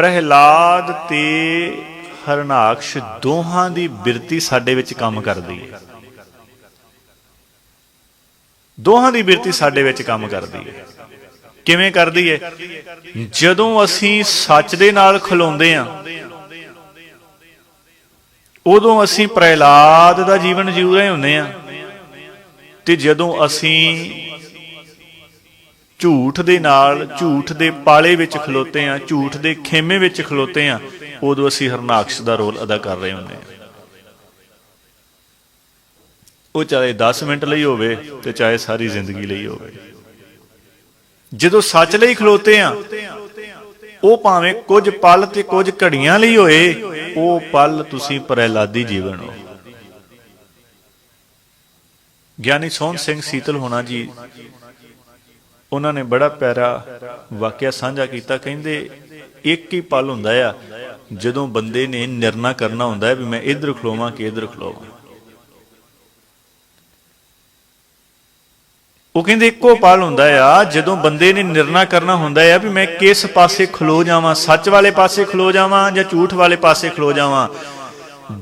ਪ੍ਰਹਿਲਾਦ ਤੇ ਹਰਨਾਕਸ਼ ਦੋਹਾਂ ਦੀ ਬਿਰਤੀ ਸਾਡੇ ਵਿੱਚ ਕੰਮ ਕਰਦੀ ਹੈ। ਦੋਹਾਂ ਦੀ ਬਿਰਤੀ ਸਾਡੇ ਵਿੱਚ ਕੰਮ ਕਰਦੀ ਹੈ। ਕਿਵੇਂ ਕਰਦੀ ਹੈ? ਜਦੋਂ ਅਸੀਂ ਸੱਚ ਦੇ ਨਾਲ ਖਲੋਂਦੇ ਆ ਉਦੋਂ ਅਸੀਂ ਪ੍ਰਹਿਲਾਦ ਦਾ ਜੀਵਨ ਜਿਉ ਰਹੇ ਹੁੰਦੇ ਆ ਤੇ ਜਦੋਂ ਅਸੀਂ ਝੂਠ ਦੇ ਨਾਲ ਝੂਠ ਦੇ ਪਾਲੇ ਵਿੱਚ ਖਲੋਤੇ ਆ, ਝੂਠ ਦੇ ਖੇਮੇ ਵਿੱਚ ਖਲੋਤੇ ਆ, ਉਦੋਂ ਅਸੀਂ ਹਰਨਾਕਸ਼ ਦਾ ਰੋਲ ਅਦਾ ਕਰ ਰਹੇ ਹੁੰਦੇ ਆ। ਉਹ ਚਾਹੇ 10 ਮਿੰਟ ਲਈ ਹੋਵੇ ਤੇ ਚਾਹੇ ਸਾਰੀ ਜ਼ਿੰਦਗੀ ਲਈ ਹੋਵੇ। ਜਦੋਂ ਸੱਚ ਲਈ ਖਲੋਤੇ ਆ, ਉਹ ਭਾਵੇਂ ਕੁਝ ਪਲ ਤੇ ਕੁਝ ਘੜੀਆਂ ਲਈ ਹੋਏ, ਉਹ ਪਲ ਤੁਸੀਂ ਪ੍ਰਹਿਲਾਦੀ ਜੀਵਨ ਹੋ। ਗਿਆਨੀ ਸੋਹਣ ਸਿੰਘ ਸੀਤਲ ਹੋਣਾ ਜੀ ਉਹਨਾਂ ਨੇ ਬੜਾ ਪਿਆਰਾ ਵਾਕਿਆ ਸਾਂਝਾ ਕੀਤਾ। ਕਹਿੰਦੇ ਇੱਕ ਹੀ ਪਲ ਹੁੰਦਾ ਆ, ਜਦੋਂ ਬੰਦੇ ਨੇ ਨਿਰਣਾ ਕਰਨਾ ਹੁੰਦਾ ਹੈ ਵੀ ਮੈਂ ਇੱਧਰ ਖਲੋਵਾਂ ਕਿ ਇੱਧਰ ਖਲੋਵਾਂ। ਉਹ ਕਹਿੰਦੇ ਇੱਕੋ ਪਲ ਹੁੰਦਾ ਆ, ਜਦੋਂ ਬੰਦੇ ਨੇ ਨਿਰਣਾ ਕਰਨਾ ਹੁੰਦਾ ਆ ਵੀ ਮੈਂ ਕਿਸ ਪਾਸੇ ਖਲੋ ਜਾਵਾਂ, ਸੱਚ ਵਾਲੇ ਪਾਸੇ ਖਲੋ ਜਾਵਾਂ ਜਾਂ ਝੂਠ ਵਾਲੇ ਪਾਸੇ ਖਲੋ ਜਾਵਾਂ।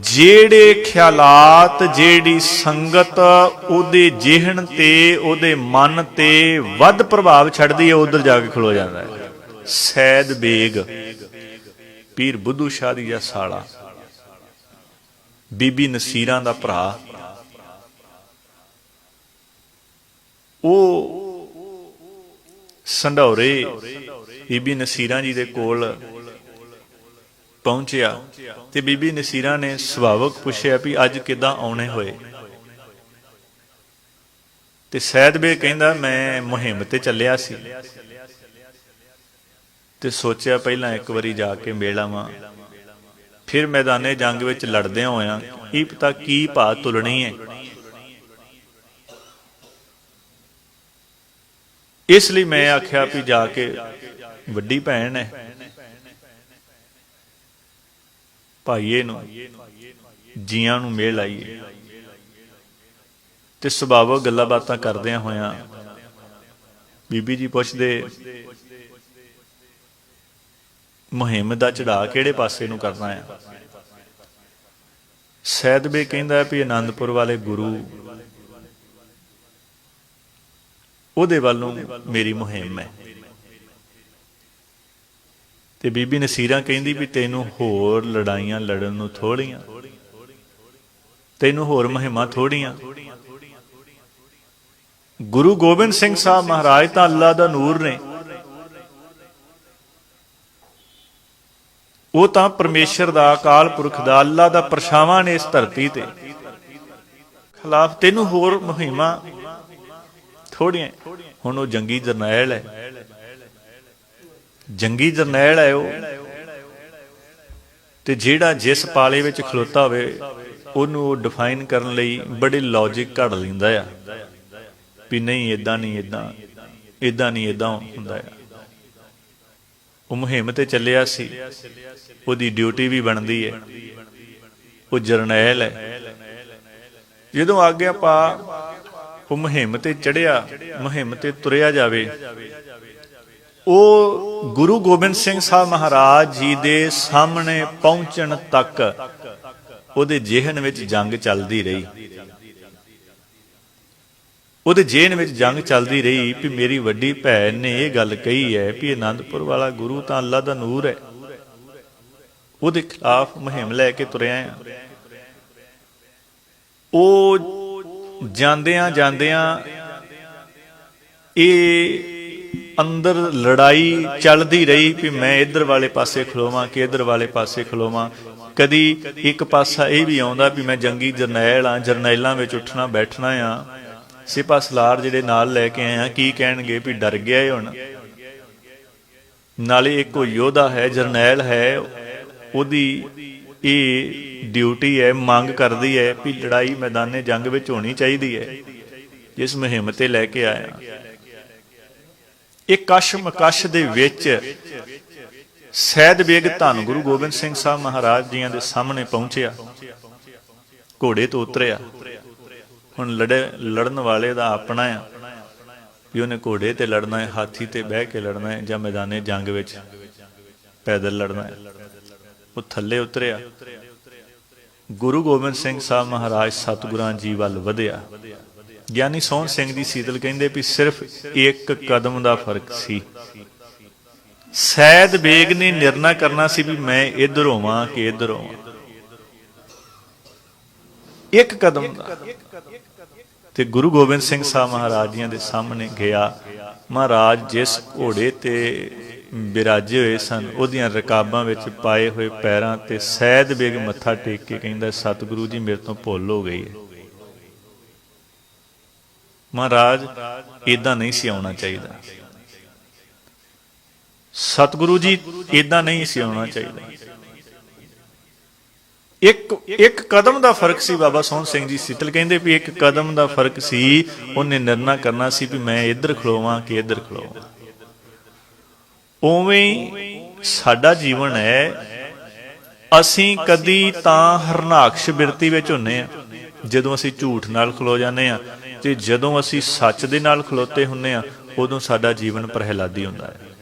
ਜਿਹੜੇ ਖਿਆਲਾਤ, ਜਿਹੜੀ ਸੰਗਤ, ਉਹਦੇ ਜਿਹਨ ਤੇ, ਉਹਦੇ ਮਨ ਤੇ ਵੱਧ ਪ੍ਰਭਾਵ ਛੱਡਦੀ ਹੈ ਉਧਰ ਜਾ ਕੇ ਖਲੋ ਜਾਂਦਾ ਹੈ। ਸੈਦ ਬੇਗ, ਪੀਰ ਬੁੱਧੂ ਸ਼ਾਹ ਦੀ ਜਾਂ ਸਾਲਾ, ਬੀਬੀ ਨਸੀਰਾਂ ਦਾ ਭਰਾ। ਉਹ ਸੰਧੌਰੇ, ਬੀਬੀ ਨਸੀਰਾਂ ਜੀ ਦੇ ਕੋਲ ਪਹੁੰਚਿਆ ਤੇ ਬੀਬੀ ਨਸੀਰਾਂ ਨੇ ਸੁਭਾਵਕ ਪੁੱਛਿਆ ਵੀ ਅੱਜ ਕਿਦਾਂ ਆਉਣੇ ਹੋਏ। ਤੇ ਸੈਦ ਬੇ ਕਹਿੰਦਾ, ਮੈਂ ਮੁਹਿੰਮ ਤੇ ਚੱਲਿਆ ਸੀ ਤੇ ਸੋਚਿਆ ਪਹਿਲਾਂ ਇੱਕ ਵਾਰੀ ਜਾ ਕੇ ਮੇਲ ਫਿਰ ਮੈਦਾਨੇ ਜੰਗ ਵਿੱਚ ਲੜਦਿਆਂ ਹੋਇਆ ਇਹ ਪਤਾ ਕੀ ਭਾ ਤੁਲਣੀ ਹੈ ਇਸ ਲਈ ਮੈਂ ਆਖਿਆ ਵੀ ਜਾ ਕੇ ਵੱਡੀ ਭੈਣ ਹੈ ਭਾਈਏ ਨੂੰ, ਜੀਆਂ ਨੂੰ ਮੇਲ ਆਈਏ। ਤੇ ਸੁਭਾਵਕ ਗੱਲਾਂ ਬਾਤਾਂ ਕਰਦਿਆਂ ਹੋਇਆਂ ਬੀਬੀ ਜੀ ਪੁੱਛਦੇ, ਮੁਹਿੰਮ ਦਾ ਚੜਾ ਕਿਹੜੇ ਪਾਸੇ ਨੂੰ ਕਰਨਾ ਹੈ ਸੈਦ ਬੇ ਕਹਿੰਦਾ ਵੀ ਆਨੰਦਪੁਰ ਵਾਲੇ ਗੁਰੂ, ਉਹਦੇ ਵੱਲੋਂ ਮੇਰੀ ਮੁਹਿੰਮ ਹੈ। ਤੇ ਬੀਬੀ ਨਸੀਰਾਂ ਕਹਿੰਦੀ ਵੀ ਤੈਨੂੰ ਹੋਰ ਲੜਾਈਆਂ ਲੜਨ ਨੂੰ ਥੋੜੀਆਂ ਤੈਨੂੰ ਹੋਰ ਮਹਿਮਾ ਥੋੜੀਆਂ ਗੁਰੂ ਗੋਬਿੰਦ ਸਿੰਘ ਸਾਹਿਬ ਮਹਾਰਾਜ ਤਾਂ ਅੱਲਾ ਦਾ ਨੂਰ ਨੇ। ਉਹ ਤਾਂ ਪਰਮੇਸ਼ਰ ਦਾ ਅਕਾਲ ਪੁਰਖ ਦਾ, ਅੱਲਾ ਦਾ ਪਰਛਾਵਾਂ ਨੇ ਇਸ ਧਰਤੀ ਤੇ। ਖਿਲਾਫ ਤੈਨੂੰ ਹੋਰ ਮੁਹਿੰਮਾਂ ਥੋੜੀਆਂ ਹੁਣ ਉਹ ਜੰਗੀ ਜਰਨੈਲ ਹੈ। ਜੰਗੀ ਜਰਨੈਲ ਹੈ ਉਹ ਤੇ ਜਿਹੜਾ ਜਿਸ ਪਾਲੇ ਵਿੱਚ ਖਲੋਤਾ ਹੋਵੇ, ਉਹਨੂੰ ਉਹ ਡਿਫਾਈਨ ਕਰਨ ਲਈ ਬੜੀ ਲੌਜੀਕ ਘੜ ਲੈਂਦਾ ਆ ਵੀ ਨਹੀਂ ਇਦਾਂ ਨਹੀਂ ਇਦਾਂ ਇਦਾਂ ਨਹੀਂ ਇਦਾਂ ਹੁੰਦਾ ਆ। ਉਹ ਮੁਹਿੰਮ ਤੇ ਚੱਲਿਆ ਸੀ, ਉਹਦੀ ਡਿਊਟੀ ਵੀ ਬਣਦੀ ਹੈ ਉਹ ਜਰਨੈਲ ਹੈ ਜਦੋਂ ਆਗਿਆ ਪਾ ਉਹ ਮੁਹਿੰਮ ਤੇ ਚੜਿਆ ਮੁਹਿੰਮ ਤੇ ਤੁਰਿਆ ਜਾਵੇ ਉਹ ਗੁਰੂ ਗੋਬਿੰਦ ਸਿੰਘ ਸਾਹਿਬ ਮਹਾਰਾਜ ਜੀ ਦੇ ਸਾਹਮਣੇ ਪਹੁੰਚਣ ਤੱਕ ਉਹਦੇ ਜਿਹਨ ਵਿੱਚ ਜੰਗ ਚੱਲਦੀ ਰਹੀ। ਉਹਦੇ ਜਿਹਨ ਵਿੱਚ ਜੰਗ ਚੱਲਦੀ ਰਹੀ ਵੀ ਮੇਰੀ ਵੱਡੀ ਭੈਣ ਨੇ ਇਹ ਗੱਲ ਕਹੀ ਹੈ ਵੀ ਆਨੰਦਪੁਰ ਵਾਲਾ ਗੁਰੂ ਤਾਂ ਅੱਲਾ ਦਾ ਨੂਰ ਹੈ। ਉਹਦੇ ਖਿਲਾਫ ਮੁਹਿੰਮ ਲੈ ਕੇ ਤੁਰਿਆ ਆ ਉਹ ਜਾਂਦਿਆਂ ਜਾਂਦਿਆਂ ਇਹ ਅੰਦਰ ਲੜਾਈ ਚੱਲਦੀ ਰਹੀ ਵੀ ਮੈਂ ਇੱਧਰ ਵਾਲੇ ਪਾਸੇ ਖਲੋਵਾਂ ਕਿ ਇੱਧਰ ਵਾਲੇ ਪਾਸੇ ਖਲੋਵਾਂ। ਕਦੀ ਇੱਕ ਪਾਸਾ ਇਹ ਵੀ ਆਉਂਦਾ ਵੀ ਮੈਂ ਜੰਗੀ ਜਰਨੈਲ ਆ, ਜਰਨੈਲਾਂ ਵਿੱਚ ਉੱਠਣਾ, ਬੈਠਣਾ ਆ। ਸਿਪਾ ਸਲਾਰ ਜਿਹੜੇ ਨਾਲ ਲੈ ਕੇ ਆਇਆ ਕੀ ਕਹਿਣਗੇ ਵੀ ਡਰ ਗਿਆ ਇਹ ਹੁਣ। ਨਾਲੇ ਇੱਕ ਉਹ ਯੋਧਾ ਹੈ, ਜਰਨੈਲ ਹੈ, ਉਹਦੀ ਇਹ ਡਿਊਟੀ ਹੈ, ਮੰਗ ਕਰਦੀ ਹੈ ਵੀ ਲੜਾਈ ਮੈਦਾਨੇ ਜੰਗ ਵਿੱਚ ਹੋਣੀ ਚਾਹੀਦੀ ਹੈ। ਇਸ ਮੁਹਿੰਮ ਤੇ ਲੈ ਕੇ ਆਇਆ। ਇਹ ਕਸ਼ ਮਕਸ਼ ਦੇ ਵਿੱਚ ਸੈਦ ਬੇਗ ਧੰਨ ਗੁਰੂ ਗੋਬਿੰਦ ਸਿੰਘ ਸਾਹਿਬ ਮਹਾਰਾਜ ਜੀਆਂ ਦੇ ਸਾਹਮਣੇ ਪਹੁੰਚਿਆ। ਘੋੜੇ ਤੋਂ ਉਤਰਿਆ। ਹੁਣ ਲੜੇ, ਲੜਨ ਵਾਲੇ ਦਾ ਆਪਣਾ ਆ। ਵੀ ਉਹਨੇ ਘੋੜੇ ਤੇ ਲੜਨਾ ਹੈ, ਹਾਥੀ ਤੇ ਬਹਿ ਕੇ ਲੜਨਾ ਹੈ ਜਾਂ ਮੈਦਾਨੇ ਜੰਗ ਵਿੱਚ ਪੈਦਲ ਲੜਨਾ ਹੈ। ਉਹ ਥੱਲੇ ਉਤਰਿਆ। ਗੁਰੂ ਗੋਬਿੰਦ ਸਿੰਘ ਸਾਹਿਬ ਮਹਾਰਾਜ ਸਤਿਗੁਰਾਂ ਜੀ ਵੱਲ ਵਧਿਆ। ਗਿਆਨੀ ਸੋਹਣ ਸਿੰਘ ਦੀ ਸੀਤਲ ਕਹਿੰਦੇ ਵੀ ਸਿਰਫ ਇੱਕ ਕਦਮ ਦਾ ਫ਼ਰਕ ਸੀ। ਸੈਦ ਬੇਗ ਨੇ ਨਿਰਣਾ ਕਰਨਾ ਸੀ ਵੀ ਮੈਂ ਇੱਧਰ ਹੋਵਾਂ ਕਿ ਇੱਧਰ ਹੋਵਾਂ। ਇੱਕ ਕਦਮ ਦਾ। ਤੇ ਗੁਰੂ ਗੋਬਿੰਦ ਸਿੰਘ ਸਾਹਿਬ ਮਹਾਰਾਜ ਜੀਆਂ ਦੇ ਸਾਹਮਣੇ ਗਿਆ, ਮਹਾਰਾਜ ਜਿਸ ਘੋੜੇ ਤੇ ਬਿਰਾਜੇ ਹੋਏ ਸਨ, ਉਹਦੀਆਂ ਰਕਾਬਾਂ ਵਿੱਚ ਪਾਏ ਹੋਏ ਪੈਰਾਂ ਤੇ ਸੈਦ ਬੇਗ ਮੱਥਾ ਟੇਕ ਕੇ ਕਹਿੰਦਾ, ਸਤਿਗੁਰੂ ਜੀ ਮੇਰੇ ਤੋਂ ਭੁੱਲ ਹੋ ਗਈ ਹੈ। ਮਹਾਰਾਜ ਇਦਾਂ ਨਹੀਂ ਸੀ ਆਉਣਾ ਚਾਹੀਦਾ। ਸਤਿਗੁਰੂ ਜੀ ਇਦਾਂ ਨਹੀਂ ਸੀ ਆਉਣਾ ਚਾਹੀਦਾ। ਇੱਕ ਇੱਕ ਕਦਮ ਦਾ ਫ਼ਰਕ ਸੀ ਬਾਬਾ ਸੋਹਣ ਸਿੰਘ ਜੀ ਸਿੱਤਲ ਕਹਿੰਦੇ ਵੀ ਇੱਕ ਕਦਮ ਦਾ ਫ਼ਰਕ ਸੀ, ਉਹਨੇ ਨਿਰਣਾ ਕਰਨਾ ਸੀ ਵੀ ਮੈਂ ਇੱਧਰ ਖਲੋਵਾਂ ਕਿ ਇੱਧਰ ਖਲੋਵਾਂ। ਉਵੇਂ ਸਾਡਾ ਜੀਵਨ ਹੈ, ਅਸੀਂ ਕਦੀ ਤਾਂ ਹਰਨਾਕਸ਼ ਬਿਰਤੀ ਵਿੱਚ ਹੁੰਨੇ ਆ, ਜਦੋਂ ਅਸੀਂ ਝੂਠ ਨਾਲ ਖਲੋ ਜਾਂਦੇ ਆ ਤੇ ਜਦੋਂ ਅਸੀਂ ਸੱਚ ਦੇ ਨਾਲ ਖਲੋਤੇ ਹੁੰਨੇ ਆ ਉਦੋਂ ਸਾਡਾ ਜੀਵਨ ਪ੍ਰਹਿਲਾਦੀ ਹੁੰਦਾ ਹੈ।